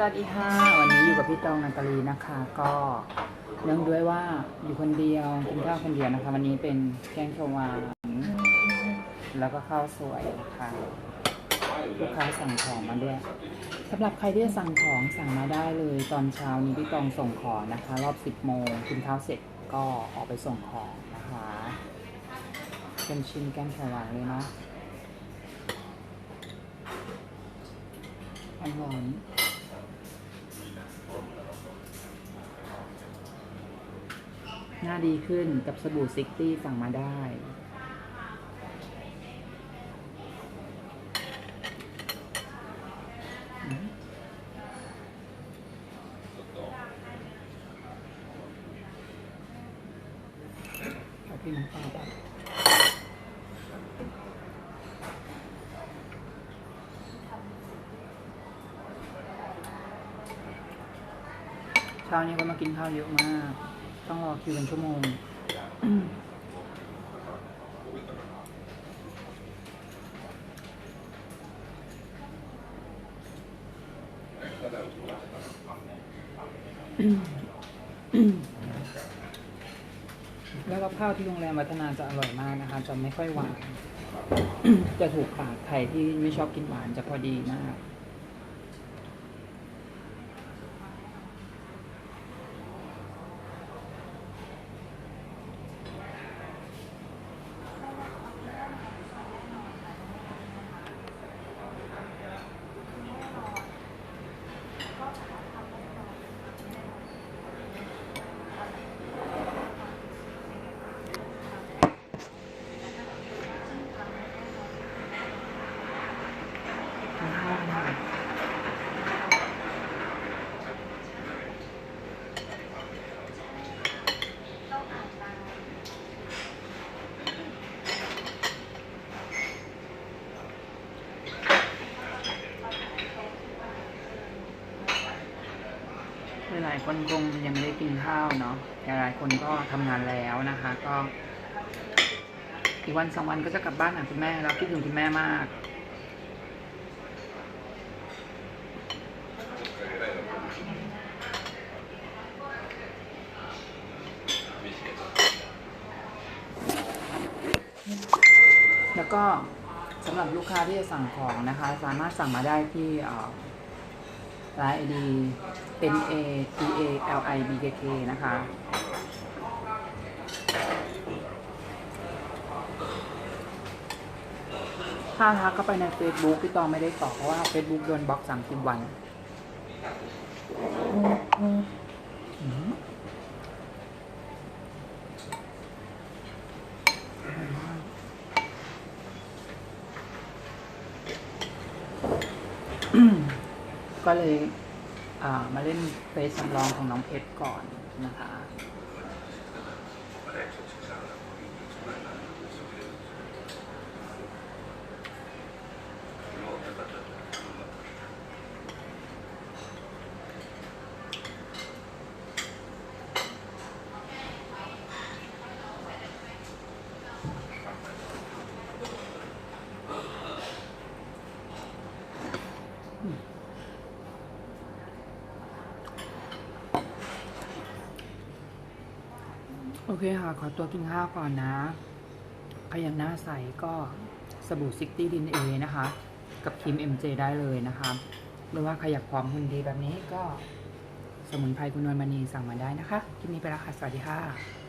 สวัสดีค่ะ วันนี้อยู่กับพี่ตองนันตลีนะคะ ก็เนื่องด้วยว่าอยู่คนเดียวกินข้าวคนเดียวนะคะ วันนี้เป็นแกงเขียวหวานแล้วก็ข้าวสวยนะคะลูกค้าสั่งของมาด้วยสำหรับใครที่จะสั่งของสั่งมาได้เลยตอนเช้านี้พี่ตองส่งของนะคะ รอบ10โมงกินข้าวเสร็จก็ออกไปส่งของนะคะเป็นชิ้นแกงเขียวหวานเลยเนาะอร่อย หน้าดีขึ้นกับสบู่ซิกตี้สั่งมาได้เอาพี่น้ำปลาไปเช้านี้ก็มากินข้าวเยอะมาก ต้องรอคิวเป็นชั่วโมงแล้วก็ข้าวที่โรงแรมวัฒนาจะอร่อยมากนะคะ จะไม่ค่อยหวาน จะถูกปากใครที่ไม่ชอบกินหวานจะพอดีมาก ลายคนคงยังไม่ได้กินข้าวเนาะแต่หลายคนก็ทำงานแล้วนะคะ ก็ อีกวันสองวันก็จะกลับบ้านหาคุณแม่แล้วคิดถึงคุณแม่มากแล้วก็สำหรับลูกค้าที่จะสั่งของนะคะ สามารถสั่งมาได้ที่ ไลน์ไอดี N A T A L I B K K นะคะถ้าทักเข้าไปใน Facebook พี่ตองไม่ได้ตอบเพราะว่า Facebook โดนบล็อกสามสิบวัน ก็เลยมาเล่นเฟซสำรองของน้องเพชรก่อนนะคะ โอเคค่ะ ขอตัวกินข้าวก่อนนะใครยังหน้าใสก็สบู่ซิกตี้ดินเอนะคะ กับครีม MJ ได้เลยนะคะ หรือว่าใครอยากความหุ่นดีแบบนี้ก็สมุนไพรคุณนวลมณีสั่งมาได้นะคะ คลิปนี้ไปแล้วค่ะ สวัสดีค่ะ